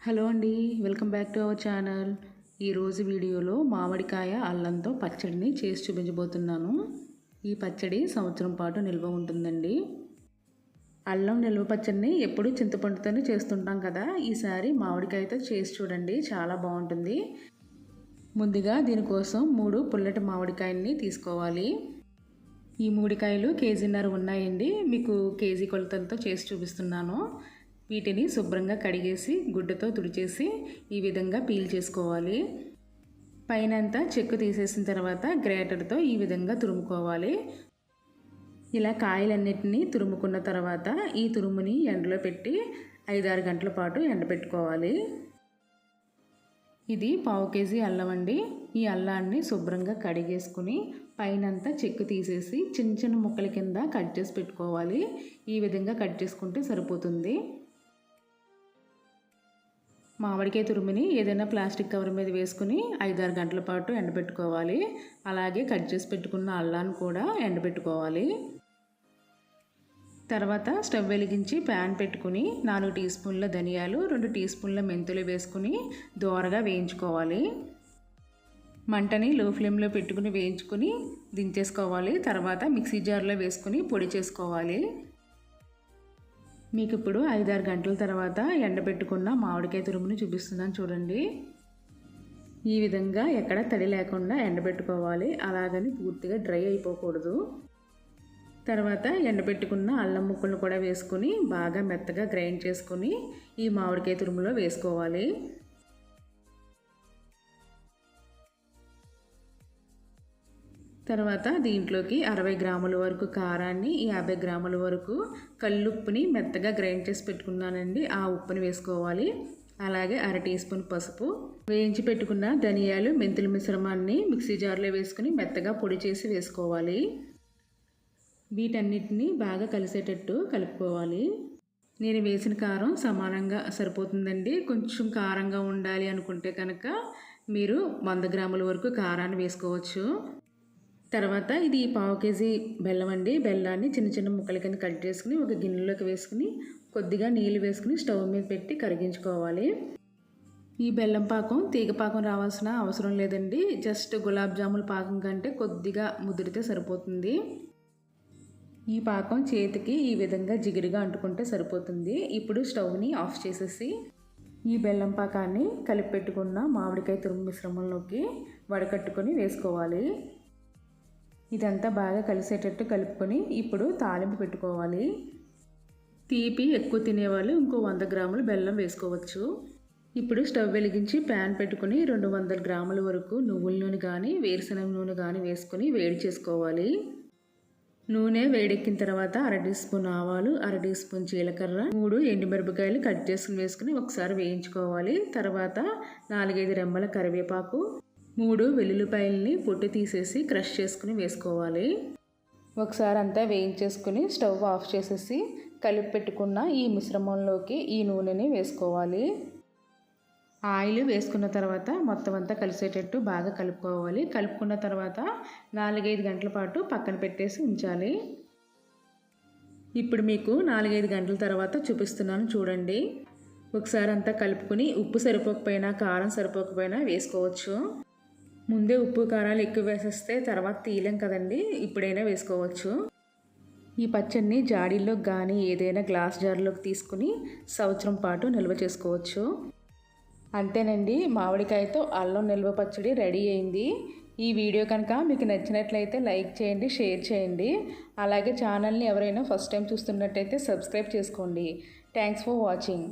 Hello అండి welcome back to our channel. ఈరోజు వీడియోలో మామిడికాయ అల్లంతో పచ్చడిని చేసి చూపించబోతున్నాను. ఈ పచ్చడి సంవత్సరం పాటు నిల్వ ఉంటుందండి. అల్లం నిల్వ పచ్చడిని ఎప్పుడు చింతపండుతోనే చేస్తుంటాం కదా. ఈసారి మామిడికాయతో చేసి చూడండి చాలా బాగుంటుంది. ముందుగా దీనికోసం మూడు పుల్లటి మామిడికాయల్ని తీసుకోవాలి. ఈ మూడికాయలు కేజీన్నర ఉన్నాయండి. మీకు కేజీ కొలతలతో చేసి చూపిస్తున్నాను. వీటిని శుభ్రంగా కడిగేసి గుడ్డతో తుడిచేసి ఈ విధంగా పీల్ చేసుకోవాలి. పైనంతా చెక్కు తీసేసిన తర్వాత గ్రేటర్తో ఈ విధంగా తురుముకోవాలి. ఇలా కాయలన్నిటినీ తురుముకున్న తర్వాత ఈ తురుముని ఎండలో పెట్టి ఐదారు గంటల పాటు ఎండబెట్టుకోవాలి. ఇది పావు కేజీ అల్లం అండి. ఈ అల్లాన్ని శుభ్రంగా కడిగేసుకుని పైనంతా చెక్కు తీసేసి చిన్న చిన్న ముక్కల కింద కట్ చేసి పెట్టుకోవాలి. ఈ విధంగా కట్ చేసుకుంటే సరిపోతుంది. మామిడికాయ తురుముని ఏదైనా ప్లాస్టిక్ కవర్ మీద వేసుకుని ఐదారు గంటల పాటు ఎండబెట్టుకోవాలి. అలాగే కట్ చేసి పెట్టుకున్న అల్లాన్ని కూడా ఎండబెట్టుకోవాలి. తర్వాత స్టవ్ వెలిగించి ప్యాన్ పెట్టుకుని నాలుగు టీ స్పూన్ల ధనియాలు రెండు టీ స్పూన్ల మెంతులు వేసుకుని దోరగా వేయించుకోవాలి. మంటని లో ఫ్లేమ్లో పెట్టుకుని వేయించుకుని దించేసుకోవాలి. తర్వాత మిక్సీ జార్లో వేసుకుని పొడి చేసుకోవాలి. మీకు ఇప్పుడు ఐదారు గంటల తర్వాత ఎండబెట్టుకున్న మామిడికాయ తురుముని చూపిస్తున్నాను చూడండి. ఈ విధంగా ఎక్కడ తడి లేకుండా ఎండబెట్టుకోవాలి. అలాగని పూర్తిగా డ్రై అయిపోకూడదు. తర్వాత ఎండబెట్టుకున్న అల్లం ముక్కలను కూడా వేసుకుని బాగా మెత్తగా గ్రైండ్ చేసుకుని ఈ మామిడికాయ తురుములో వేసుకోవాలి. తర్వాత దీంట్లోకి అరవై గ్రాముల వరకు కారాన్ని యాభై గ్రాముల వరకు కల్లుప్పుని మెత్తగా గ్రైండ్ చేసి పెట్టుకున్నానండి. ఆ ఉప్పుని వేసుకోవాలి. అలాగే అర టీ స్పూన్ పసుపు. వేయించి పెట్టుకున్న ధనియాలు మెంతుల మిశ్రమాన్ని మిక్సీ జార్లో వేసుకుని మెత్తగా పొడి చేసి వేసుకోవాలి. వీటన్నిటిని బాగా కలిసేటట్టు కలుపుకోవాలి. నేను వేసిన కారం సమానంగా సరిపోతుందండి. కొంచెం కారంగా ఉండాలి అనుకుంటే కనుక మీరు వంద గ్రాముల వరకు కారాన్ని వేసుకోవచ్చు. తర్వాత ఇది పావు కేజీ బెల్లం అండి. బెల్లాన్ని చిన్న చిన్న ముక్కల కింద కట్ చేసుకుని ఒక గిన్నెలోకి వేసుకుని కొద్దిగా నీళ్ళు వేసుకుని స్టవ్ మీద పెట్టి కరిగించుకోవాలి. ఈ బెల్లం పాకం తీగ పాకం రావాల్సిన అవసరం లేదండి. జస్ట్ గులాబ్ జాముల పాకం కంటే కొద్దిగా ముదిరితే సరిపోతుంది. ఈ పాకం చేతికి ఈ విధంగా జిగిరిగా అంటుకుంటే సరిపోతుంది. ఇప్పుడు స్టవ్ని ఆఫ్ చేసేసి ఈ బెల్లం పాకాన్ని కలిపి పెట్టుకున్న మామిడికాయ తురుము మిశ్రమంలోకి వడకట్టుకొని వేసుకోవాలి. ఇదంతా బాగా కలిసేటట్టు కలుపుకొని ఇప్పుడు తాలింపు పెట్టుకోవాలి. తీపి ఎక్కువ తినేవాళ్ళు ఇంకో వంద గ్రాములు బెల్లం వేసుకోవచ్చు. ఇప్పుడు స్టవ్ వెలిగించి ప్యాన్ పెట్టుకుని రెండు వందల గ్రాముల వరకు నువ్వుల నూనె కానీ వేరుశనగ నూనె కానీ వేసుకొని వేడి చేసుకోవాలి. నూనె వేడెక్కిన తర్వాత అర టీ స్పూన్ ఆవాలు అర టీ స్పూన్ జీలకర్ర మూడు ఎండుమిరపకాయలు కట్ చేసుకుని వేసుకుని ఒకసారి వేయించుకోవాలి. తర్వాత నాలుగైదు రెమ్మల కరివేపాకు మూడు వెల్లుల్లిపాయలని పొట్టు తీసేసి క్రష్ చేసుకుని వేసుకోవాలి. ఒకసారి అంతా వేయించేసుకుని స్టవ్ ఆఫ్ చేసేసి కలిపి పెట్టుకున్న ఈ మిశ్రమంలోకి ఈ నూనెని వేసుకోవాలి. ఆయిల్ వేసుకున్న తర్వాత మొత్తం అంతా కలిసేటట్టు బాగా కలుపుకోవాలి. కలుపుకున్న తర్వాత నాలుగైదు గంటల పాటు పక్కన పెట్టేసి ఉంచాలి. ఇప్పుడు మీకు నాలుగైదు గంటల తర్వాత చూపిస్తున్నాను చూడండి. ఒకసారి అంతా కలుపుకొని ఉప్పు సరిపోకపోయినా కారం సరిపోకపోయినా వేసుకోవచ్చు. ముందే ఉప్పు కారాలు ఎక్కువ వేసేస్తే తర్వాత తీయలేం కదండి. ఇప్పుడైనా వేసుకోవచ్చు. ఈ పచ్చడిని జాడీల్లో కానీ ఏదైనా గ్లాస్ జార్లోకి తీసుకుని సంవత్సరం పాటు నిల్వ చేసుకోవచ్చు. అంతేనండి మామిడికాయతో అల్లం నిల్వ పచ్చడి రెడీ అయింది. ఈ వీడియో కనుక మీకు నచ్చినట్లయితే లైక్ చేయండి షేర్ చేయండి. అలాగే ఛానల్ని ఎవరైనా ఫస్ట్ టైం చూస్తున్నట్టయితే సబ్స్క్రైబ్ చేసుకోండి. Thanks for watching.